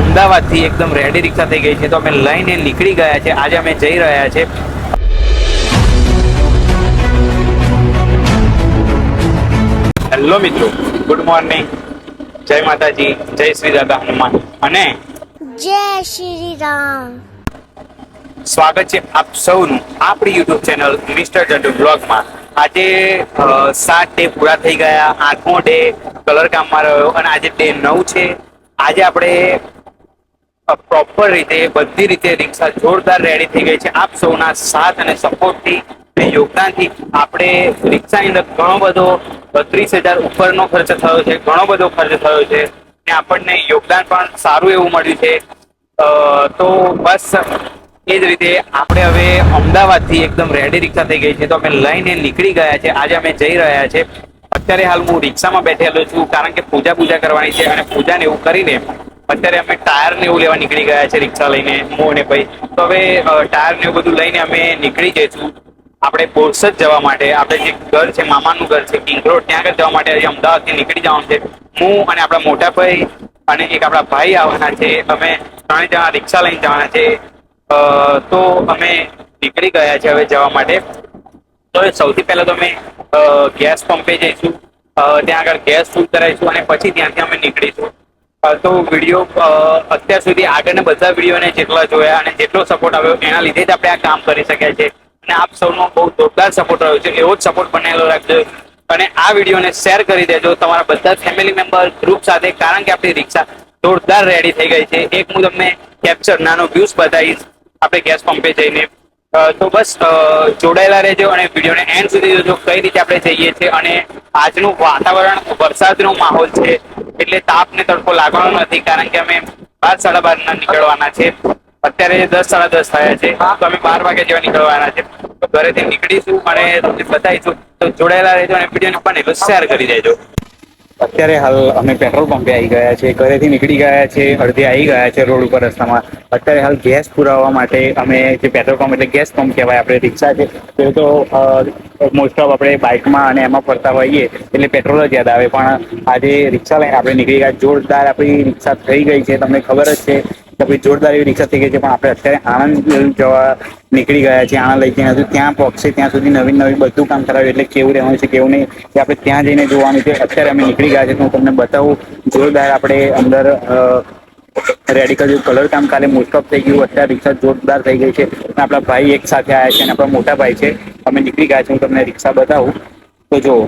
અમદાવાદથી એકદમ રેડી રિક્ષા થઈ ગઈ છે. તો અમે લઈને નીકળી ગયા છે. આજે અમે જઈ રહ્યા છે. હેલો મિત્રો ગુડ મોર્નિંગ. જય માતાજી જય શ્રી દાદા હનુમાન. અને જય શ્રી રામ. સ્વાગત છે આપ સૌનું આપણી યુટ્યુબ ચેનલ મિસ્ટર જંટુ બ્લોગમાં. આજે સાત ડે પૂરા થઈ ગયા આઠમો ડે કલર કામમાં રહ્યો અને આજે ડે નવ છે. આજે આપણે પ્રોપર રીતે, બધી રીતે રિક્ષા જોરદાર રેડી થઈ ગઈ છે. આપ સૌના સાથ અને સપોર્ટથી અને યોગદાનથી આપણે રિક્ષાની અંદર ઘણો બધો બત્રીસ હજાર ઉપરનો ખર્ચ થયો છે, ઘણો બધો ખર્ચ થયો છે અને આપણને યોગદાન પણ સારું એવું મળ્યું છે. તો બસ એ જ રીતે આપણે હવે અમદાવાદથી એકદમ રેડી રિક્ષા થઈ ગઈ છે. તો અમે લઈને નીકળી ગયા છે. આજે અમે જઈ રહ્યા છે. અત્યારે હાલ હું રિક્ષામાં બેઠેલો છું કારણ કે પૂજા પૂજા કરવાની છે અને પૂજા ને એવું કરીને અત્યારે અમે ટાયર ને એવું લેવા નીકળી ગયા છે રિક્ષા લઈને, હું અને ભાઈ. તો હવે ટાયર ને એવું બધું લઈને અમે નીકળી જઈશું. આપણે બોરસદ જવા માટે, આપણે જે ઘર છે, મામાનું ઘર છે કિંગ રોડ ત્યાં આગળ જવા માટે આજે અમદાવાદથી નીકળી જવાનું છે. હું અને આપણા મોટા ભાઈ અને એક આપણા ભાઈ આવવાના છે, અમે ત્રણ જણા રિક્ષા લઈને જવાના છે. તો અમે નીકળી ગયા છે હવે જવા માટે. તો સૌથી પહેલા તો અમે ગેસ પંપે જઈશું. ત્યાં આગળ ગેસ ફૂલ કરાવીશું અને પછી ત્યાંથી અમે નીકળીશું. તો વીડિયો અત્યાર સુધી આગળના બધા વિડીયોને જેટલા જોયા અને જેટલો સપોર્ટ આવ્યો, એના લીધે જ આપણે આ કામ કરી શક્યા છે અને આપ સૌનો બહુ જોરદાર સપોર્ટ રહ્યો છે, એવો જ સપોર્ટ બનેલો રાખજો. અને આ વિડીયોને શેર કરી દેજો તમારા બધા ફેમિલી મેમ્બર ગ્રુપ સાથે, કારણ કે આપણી રિક્ષા જોરદાર રેડી થઈ ગઈ છે. એક હું તમને કેપ્ચર નાનો વ્યૂઝ બતાવીશ. આપણે ગેસ પંપે જઈને. તો બસ જોડાયેલા રહેજો અને વિડીયોને એન્ડ સુધી જોજો. કઈ રીતે આપણે જઈએ છીએ અને આજનું વાતાવરણ, વરસાદનો માહોલ છે. એટલે તાપને તડકો લાગવાનો નથી, કારણ કે અમે બાર સાડા બાર ના નીકળવાના છે. અત્યારે દસ સાડા દસ થયા છે. તો અમે બાર વાગે જેવા નીકળવાના છે. તો ઘરેથી નીકળીશું અને તમને બતાવીશું. તો જોડાયેલા રહેજો અને વિડીયોને પણ એટલું શેર કરી દેજો. અત્યારે હાલ અમે પેટ્રોલ પંપે આવી ગયા છે ઘરેથી નીકળી ગયા છે અડધે આવી ગયા છે રોડ ઉપર રસ્તામાં. અત્યારે હાલ ગેસ પુરાવવા માટે અમે જે પેટ્રોલ પંપ એટલે ગેસ પંપ કહેવાય આપણે રિક્ષા છે, તે તો મોસ્ટ ઓફ આપણે બાઇકમાં અને એમાં ફરતા હોઈએ, એટલે પેટ્રોલ જ યાદ આવે. પણ આજે રિક્ષા લઈને આપણે નીકળી ગયા. જોરદાર આપણી રિક્ષા થઈ ગઈ છે, તમને ખબર જ છે. કે ભાઈ જોરદાર એવી રિક્ષા થઈ ગઈ છે, પણ આપણે અત્યારે આણંદ જવા નીકળી ગયા છે આણંદ લઈ ગયા ત્યાં પહોંચશે ત્યાં સુધી નવીન નવી બધું કામ કરાવ્યું, એટલે કેવું રહેવાનું છે, કેવું નહીં કે આપણે ત્યાં જઈને જોવાનું છે. અત્યારે અમે નીકળી ગયા છે તો હું તમને બતાવું, જોરદાર આપણે અંદર રેડિકલ જેવું કલર કામ કાલે મોસ્ટ ઓફ થઈ ગયું. અત્યારે રિક્ષા જોરદાર થઈ ગઈ છે. અને આપણા ભાઈ એક સાથે આવ્યા છે, અને આપણા મોટા ભાઈ છે. અમે નીકળી ગયા છે હું તમને રિક્ષા બતાવું. તો જુઓ.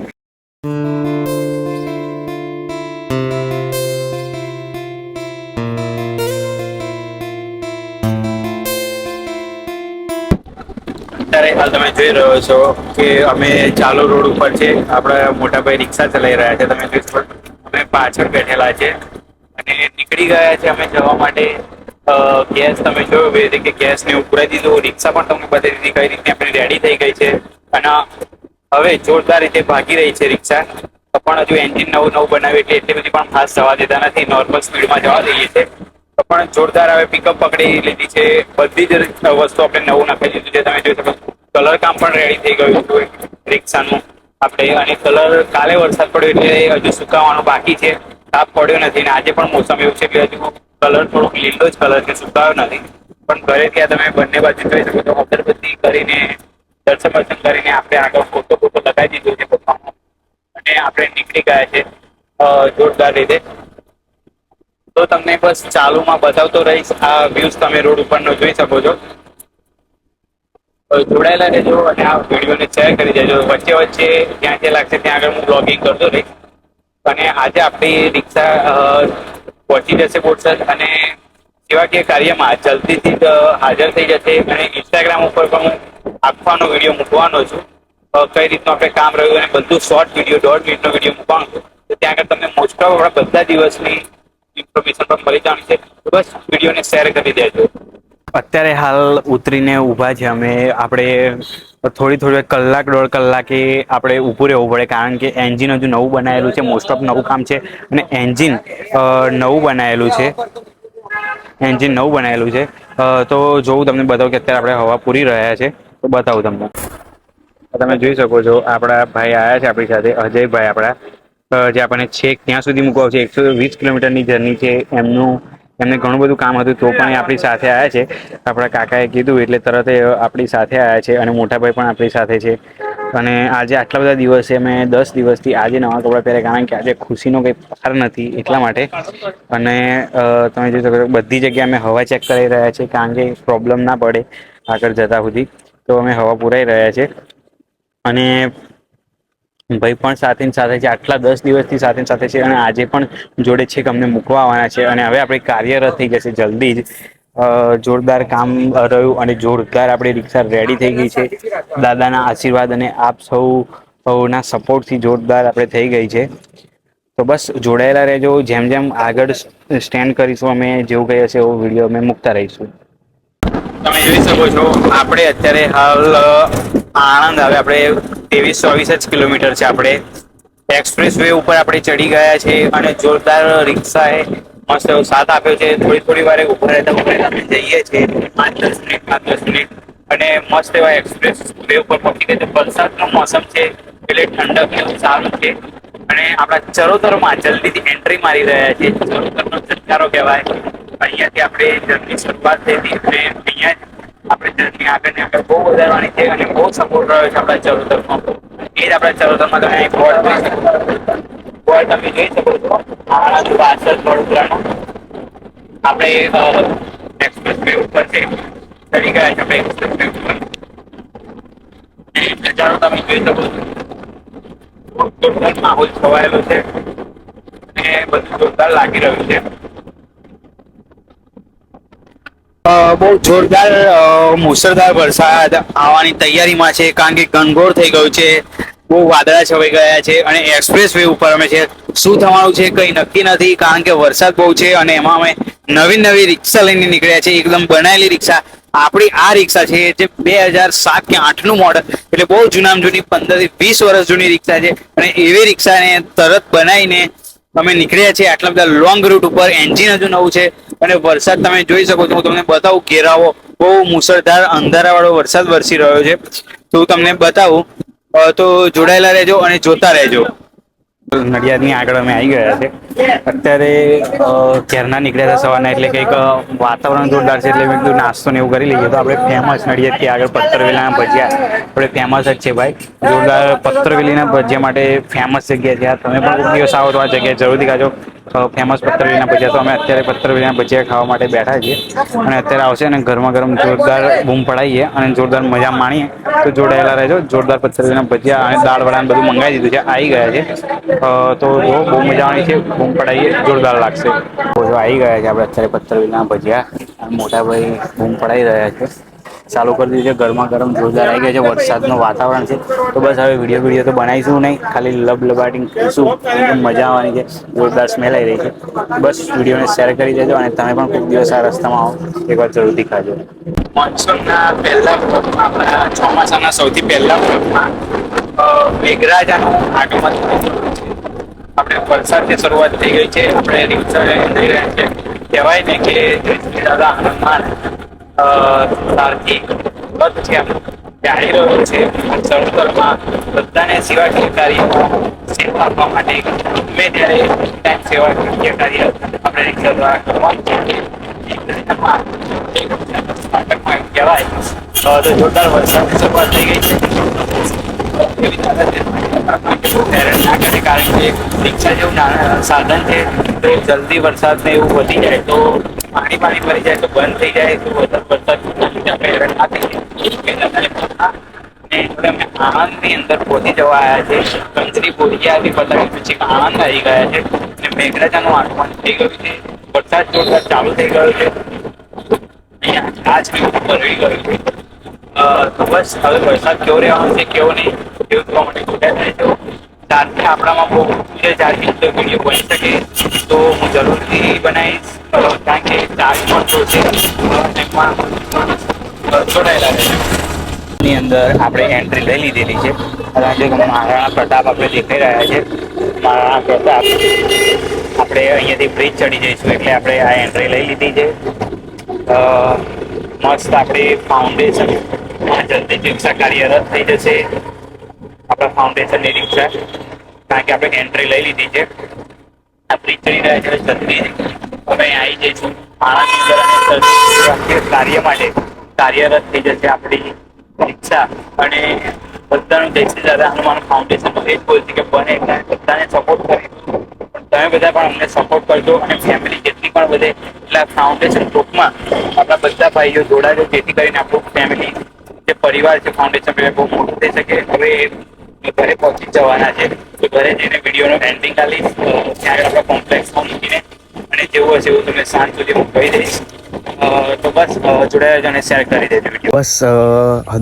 અત્યારે હાલ તમે જોઈ રહ્યો છો કે અમે ચાલુ રોડ ઉપર છે. આપણા મોટાભાઈ રિક્ષા ચલાવી રહ્યા છે. તમે જોઈ અમે પાછળ બેઠેલા છે. અને નીકળી ગયા છે અમે જવા માટે. ગેસ તમે જોયું એ રીતે ગેસ ને પુરાઈ દીધું. રિક્ષા પણ તમને બધી દીધી કઈ રીતે આપણી રેડી થઈ ગઈ છે. અને હવે જોરદાર રીતે ભાગી રહી છે રિક્ષા. પણ હજુ એન્જિન નવું નવું બનાવ્યું એટલે એટલી બધી પણ ખાસ જવા દેતા નથી. નોર્મલ સ્પીડમાં જવા દઈએ છે પણ જોરદાર હવે પિકઅપ પકડી લીધી છે. બધી જ વસ્તુ આપણે નવું નાખી દીધું છે. તમે જોઈ શકો કલર કામ પણ રેડી થઈ ગયું હતું રિક્ષાનું. આપણે અને કલર કાલે વરસાદ પડ્યો એટલે હજુ સુકાવાનું બાકી છે. તાપ પડ્યો નથી ને આજે પણ મોસમ એવું છે કે હજુ કલર થોડોક લીલો જ કલર છે, સુકાયો નથી. પણ ઘરે ત્યાં તમે બંને બાજુ જોઈ શકો છો, અગરબત્તી કરીને, દર્શન વર્શન કરીને આપણે આગળ ફોટો ફોટો લગાવી દીધો છે પપ્પાનો. અને આપણે નીકળી ગયા છે જોરદાર રીતે. તો તમને બસ ચાલુમાં બતાવતો રહીશ, આ વ્યૂઝ તમે રોડ ઉપરનો જોઈ શકો છો. જોડાયેલા રહેજો અને આ વિડીયોને શેર કરી દેજો. વચ્ચે વચ્ચે જ્યાં જ્યાં લાગશે ત્યાં આગળ હું બ્લોગિંગ કરતો રહીશ. અને આજે આપણી રિક્ષા પહોંચી જશે બોરસદ અને સેવાકીય કાર્યમાં જલ્દીથી જ હાજર થઈ જશે. અને ઇન્સ્ટાગ્રામ ઉપર પણ હું આપવાનો વીડિયો મૂકવાનો છું. કઈ રીતનું આપણે કામ રહ્યું અને બધું શોર્ટ વીડિયો દોઢ મિનિટનો વીડિયો મૂકવાનો છું. તો ત્યાં આગળ તમને મોસ્ટ ઓફ આપણા બધા દિવસની ઇન્ફોર્મેશન પણ મળી જવાની છે. બસ વિડીયોને શેર કરી દેજો. અત્યારે હાલ ઉતરીને ઊભા છે અમે. આપણે થોડી થોડી કલાક દોઢ કલાકે આપણે ઊભું રહેવું પડે, કારણ કે એન્જિન હજુ નવું બનાવેલું છે મોસ્ટ ઓફ નવું કામ છે. અને એન્જિન નવું બનાવેલું છે. એન્જિન નવું બનાવેલું છે. તો જોઉં તમને બતાવું કે અત્યારે આપણે હવા પૂરી રહ્યા છે. તો બતાવું તમને. તમે જોઈ શકો છો, આપણા ભાઈ આવ્યા છે આપણી સાથે, અજયભાઈ આપણા. જે આપણને છેક ત્યાં સુધી મૂકવા છે. એકસો વીસ કિલોમીટરની જર્ની છે. એમનું એમને ઘણું બધું કામ હતું, તો પણ આપણી સાથે આવ્યા છે. આપણા કાકાએ કીધું, એટલે તરત આપણી સાથે આવ્યા છે અને મોટાભાઈ પણ આપણી સાથે છે. અને આજે આટલા બધા દિવસે અમે દસ દિવસથી આજે નવા કપડાં પહેર્યા, કારણ કે આજે ખુશીનો કંઈ પાર નથી એટલા માટે. અને તમે જોઈ શકો બધી જગ્યાએ અમે હવા ચેક કરી રહ્યા છીએ, કારણ કે પ્રોબ્લેમ ના પડે આગળ જતા સુધી. તો અમે હવા પુરાઈ રહ્યા છે. અને ભાઈ પણ સાથે સાથે છે. આટલા દસ દિવસથી સાથે સાથે છે અને આજે પણ જોડે છે અમને મૂકવા આવવાના છે અને હવે આપણે કાર્યરત થઈ જશે જલ્દી જ. જોરદાર કામ રહ્યું અને જોરદાર આપણી રિક્ષા રેડી થઈ ગઈ છે. દાદાના આશીર્વાદ અને આપ સૌના સપોર્ટથી જોરદાર આપણે થઈ ગઈ છે. તો બસ જોડાયેલા રહેજો. જેમ જેમ આગળ સ્ટેન્ડ કરીશું, અમે જેવું કહી હશે એવો વીડિયો અમે મૂકતા રહીશું. તમે જોઈ શકો છો, આપણે અત્યારે હાલ આણંદ આવે આપણે ત્રેવીસ ચોવીસ જ કિલોમીટર છે આપણે. એક્સપ્રેસ વે ઉપર આપણે ચડી ગયા છે અને જોરદાર રિક્ષાએ મસ્ત એવો સાથ આપ્યો છે. થોડી થોડી વારે ઊભા રહેતા ઊભા રહેતા અમે જઈએ છીએ. પાંચ દસ મિનિટ, પાંચ દસ મિનિટ. અને મસ્ત એવા એક્સપ્રેસ વે ઉપર પહોંચી ગયા છે. વરસાદનો મોસમ છે, એટલે ઠંડક એવું સારું છે. અને આપણા ચરોતરમાં જલ્દીથી એન્ટ્રી મારી રહ્યા છે. ચરોતરનો ચટકારો કહેવાય. અહીંયાથી આપણે જર્ની શરૂઆત થઈ હતી અને અહીંયા આપણે આગળ ને આગળ બહુ વધારવાની છે અને બહુ સપોર્ટ રહ્યો છે આપણા ચરોતરમાં એ જ આપણા ચરોતરમાં તમે શકો છો. પાછળ વડોદરાનો આપણે ઉપર ચડી ગયા છે આપણે એક્સપ્રેસ તમે જોઈ શકો છો. જોરદાર માહોલ છવાયેલો છે. અને બધું લાગી રહ્યું છે. બહુ જોરદાર મુસળધાર વરસાદ આવવાની તૈયારીમાં છે, કારણ કે ઘનઘોર થઈ ગયું છે, બહુ વાદળા છવાઈ ગયા છે અને એક્સપ્રેસ વે ઉપર અમે છે. શું થવાનું છે કંઈ નક્કી નથી, કારણ કે વરસાદ બહુ છે અને એમાં અમે નવી નવી રિક્ષા લઈને નીકળ્યા છે એકદમ બનાયેલી રિક્ષા. આપણી આ રિક્ષા છે, જે બે હજાર સાત કે આઠનું મોડલ એટલે બહુ જૂનામ જૂની, પંદરથી વીસ વર્ષ જૂની રિક્ષા છે. અને એવી રિક્ષાને તરત બનાવીને અમે નીકળ્યા છીએ આટલા બધા લોંગ રૂટ ઉપર. એન્જિન હજુ નવું છે અને વરસાદ તમે જોઈ શકો છો. હું તમને બતાવું, ઘેરાવો. બહુ મુસળધાર અંધારાવાળો વરસાદ વરસી રહ્યો છે. તો હું તમને બતાવું તો જોડાયેલા રહેજો અને જોતા રહેજો. નડિયાદની આગળ અમે આવી ગયા છે. અત્યારે ઘેરના નીકળ્યા હતા સવારના, એટલે કંઈક વાતાવરણ જોરદાર છે એટલે મેં નાસ્તો ને એવું કરી લઈએ. તો આપણે ફેમસ નડિયાદથી આગળ પથ્થરવેલીના ભજીયા. આપણે ફેમસ જ છે ભાઈ. જોરદાર પથ્થરવેલીના ભજીયા માટે ફેમસ જગ્યા છે. તમે પણ કોઈ દિવસ આવો તો આ જગ્યાએ જરૂરથી ખાજો. ફેમસ પથ્થરવેલીના ભજીયા. તો અમે અત્યારે પથ્થરવેલીના ભજીયા ખાવા માટે બેઠા છીએ. અને અત્યારે આવશે અને ગરમા ગરમ જોરદાર બૂમ પડાવીએ અને જોરદાર મજા માણીએ. તો જોડાયેલા રહેજો. જોરદાર પથ્થરવેલીના ભજીયા અને દાળ વડા બધું મંગાવી દીધું છે. આવી ગયા છે. તો જો બહુ મજા આવવાની છે. બૂમ પડાવીએ. જોરદાર લાગશે. આવી ગયા છે આપણે અત્યારે પથ્થરવેલીના ભજીયા. મોટાભાઈ બૂમ પડાવી રહ્યા છે. ચાલુ કરી દીધું છે. ગરમા ગરમ જોરદાર આવી ગયા છે. વરસાદનું વાતાવરણ છે. તો બસ હવે વીડિયો વીડિયો તો બનાવીશું નહીં. ખાલી લબ લબાટિંગ કરીશું એકદમ મજા આવવાની છે. જોરદાર સ્મેલ આવી રહી છે. બસ વિડીયોને શેર કરી દેજો અને તમે પણ ખૂબ દિવસ આ રસ્તામાં આવો. એકવાર જરૂરથી ખાજો મોન્સૂનના પહેલા આપણા ચોમાસાના સૌથી પહેલા મેઘરાજાનું આગમન આપણે વરસાદની શરૂઆત થઈ ગઈ છે. આપણે છે કહેવાય ને કે દાદા હનુમાન. અ, સારથી રથ છે. તે આવી રહ્યો છે ચરોતરમાં બધાને સેવા કાર્યમાં સેવા આપવા માટે ગમે ત્યારે ટાઈમ સેવાકીય કાર્ય આપણે રિક્ષા દ્વારા કરવાનું એમ કહેવાય. તો જોરદાર વરસાદની શરૂઆત થઈ ગઈ છે. કારણ કે રિક્ષા જેવું સાધન છે. તો જલ્દી વરસાદ ને એવું વધી જાય તો પાણી પાણી ભરી જાય તો બંધ થઈ જાય તો વધારે વરસાદ આપણે હેરાન ના થઈ જાય ને હવે અમે આણંદની અંદર પહોંચી જવા આવ્યા છે કંચરી બોરિયાથી બતાવી પછી આણંદ આવી ગયા છે અને મેઘરાજાનું આગમન થઈ ગયું છે વરસાદ જોરદાર ચાલુ થઈ ગયો છે અહીંયા આજ બી ઉપર રહી ગયું છે અ, તો બસ હવે વરસાદ કેવો રહેવાનો છે કેવો નહીં એવું જોવા માટે જોડાયા થાય તો ચાર્જિંગ આપણામાં બહુ ઓછું છે ચાર્જિંગ તો વીડિયો બની શકે તો હું જરૂરથી બનાવીશ અ, કારણ કે ચાર્જ પણ જો છે અ, એમાં અ, જોડાયેલા રહેશે ની અંદર આપણે એન્ટ્રી લઈ લીધેલી છે. કારણ કે મહારાણા પ્રતાપ આપણે દેખાઈ રહ્યા છે. મહારાણા પ્રતાપ આપણે અહીંયાથી બ્રિજ ચડી જઈશું એટલે આપણે આ એન્ટ્રી લઈ લીધી છે. અ, મસ્ત આપણી ફાઉન્ડેશન જલ્દી રિક્ષા કાર્યરત થઈ જશે. આપણા ફાઉન્ડેશનની રિક્ષા કારણ કે આપણે એન્ટ્રી લઈ લીધી છે. આ બ્રિજ ચડી રહ્યા છે જલ્દી હવે આવી જઈશું. શાળાની અંદર કાર્ય માટે કાર્યરત થઈ જશે આપણી ઈચ્છા. અને બધાનું જયશ્રી દાદા, હનુમાન ફાઉન્ડેશન એ જ બોલ છે કે બને એટલા બધાને સપોર્ટ કરે. તમે બધા પણ અમને સપોર્ટ કરજો અને ફેમિલી જેટલી પણ બધે એટલા ફાઉન્ડેશન ગ્રુપમાં આપણા બધા ભાઈઓ જોડાજો, જેથી કરીને આપણું ફેમિલી જે પરિવાર છે ફાઉન્ડેશન બહુ મોટું થઈ શકે. હવે ઘરે પહોંચી જવાના છે. તો ઘરે જઈને વિડીયોનો એન્ડિંગ આલીશ ત્યારે આપણા હશે એવું તમને સાંજ હું કહી દઈશ. બસ જોડાયા અને શેર કરી દેજો બસ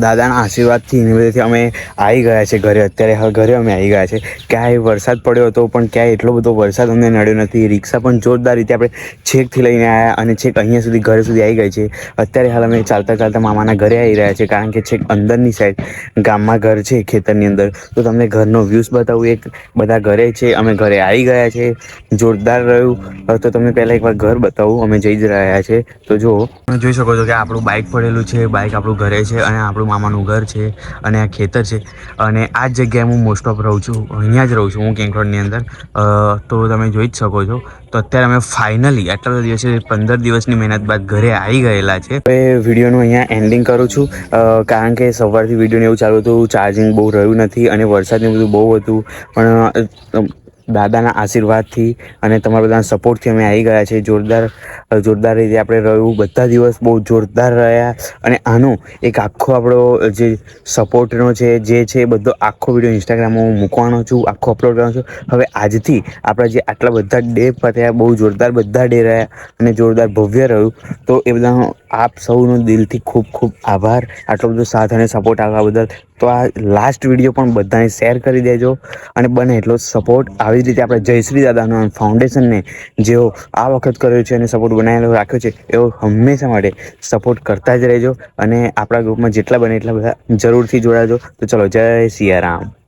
દાદાના આશીર્વાદથી એની બધેથી અમે આવી ગયા છે ઘરે. અત્યારે ઘરે અમે આવી ગયા છે. ક્યાંય વરસાદ પડ્યો હતો, પણ ક્યાંય એટલો બધો વરસાદ અમને નડ્યો નથી. રિક્ષા પણ જોરદાર રીતે આપણે છેકથી લઈને આવ્યા અને છેક અહીંયા સુધી, ઘરે સુધી આવી ગઈ છે. અત્યારે હાલ અમે ચાલતા ચાલતા મામાના ઘરે આવી રહ્યા છે, કારણ કે છેક અંદરની સાઈડ ગામમાં ઘર છે, ખેતરની અંદર. તો તમને ઘરનો વ્યૂઝ બતાવું. એક બધા ઘરે છે, અમે ઘરે આવી ગયા છે. જોરદાર રહ્યું. તો તમને પહેલાં એકવાર ઘર બતાવું. અમે જઈ જ રહ્યા છે. તો જો જોઈ શકો છો કે આપણું બાઇક પડેલું છે બાઇક આપણું ઘરે છે અને આપણું મામાનું ઘર છે અને આ ખેતર છે. અને આ જ જગ્યાએ હું મોસ્ટ ઓફ રહું છું, અહીંયા જ રહું છું હું કેંકરોડની અંદર. તો તમે જોઈ જ શકો છો. તો અત્યારે અમે ફાઇનલી આટલા બધા દિવસે પંદર દિવસની મહેનત બાદ ઘરે આવી ગયેલા છે. હવે વિડીયોનું અહીંયા એન્ડિંગ કરું છું. કારણ કે સવારથી વિડીયોને એવું ચાલુ હતું ચાર્જિંગ બહુ રહ્યું નથી અને વરસાદને બધું બહુ હતું. પણ દાદાના આશીર્વાદથી અને તમારા બધાના સપોર્ટથી અમે આવી ગયા છે જોરદાર જોરદાર રીતે આપણે રહ્યું. બધા દિવસ બહુ જોરદાર રહ્યા. અને આનો એક આખો આપણો જે સપોર્ટનો છે, જે છે, બધો આખો વીડિયો ઇન્સ્ટાગ્રામમાં હું મૂકવાનો છું, આખો અપલોડ કરવાનો છું. હવે આજથી આપણા જે આટલા બધા ડે પત્યા બહુ જોરદાર બધા ડે રહ્યા અને જોરદાર ભવ્ય રહ્યું. તો એ બધાનો આપ સૌનો દિલથી ખૂબ ખૂબ આભાર. આટલો બધો સાથ અને સપોર્ટ આપવા બદલ તો આ લાસ્ટ વીડિયો પણ બધાને શેર કરી દેજો અને બને એટલો સપોર્ટ આવી જ રીતે આપણે જયશ્રી દાદાનો ફાઉન્ડેશનને જેઓ આ વખત કર્યો છે અને સપોર્ટ બનાવેલો રાખ્યો છે એવો હંમેશા માટે સપોર્ટ કરતા જ રહેજો અને આપણા ગ્રુપમાં જેટલા બને એટલા બધા જરૂરથી જોડાજો. તો ચલો જય સિયારામ